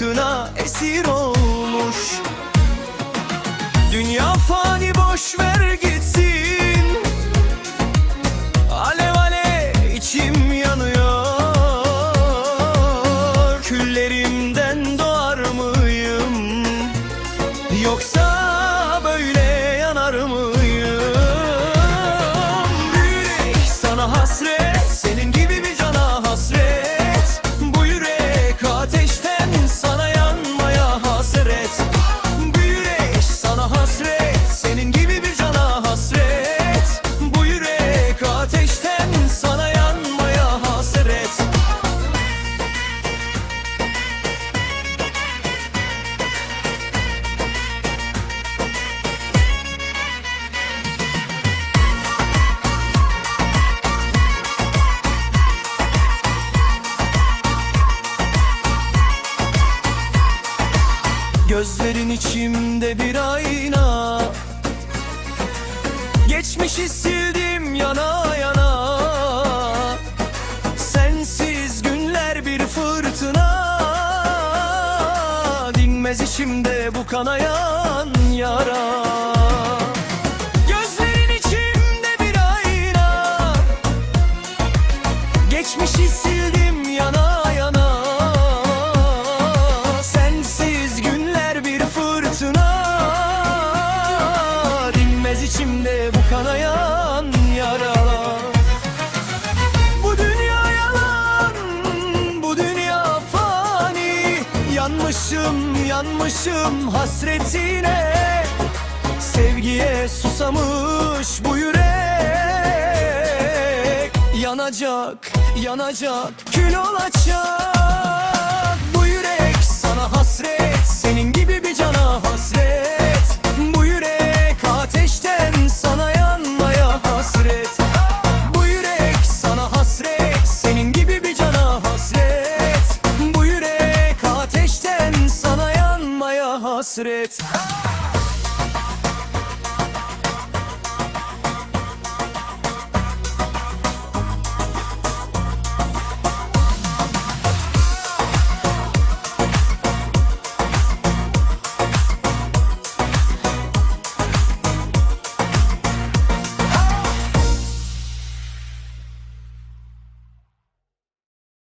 aşkına esir olmuş. Dünya fani boş ver gitsin. Alev alev içim yanıyor. Küllerimden doğar mıyım? Yoksa Gözlerin içimde bir ayna. Geçmişi sildim yana yana. Sensiz günler bir fırtına. Dinmez içimde bu kanayan yara içimde bu kanayan yara Bu dünya yalan, bu dünya fani. Yanmışım, yanmışım hasretine. Sevgiye susamış bu yürek. Yanacak, yanacak, kül olacak hasret.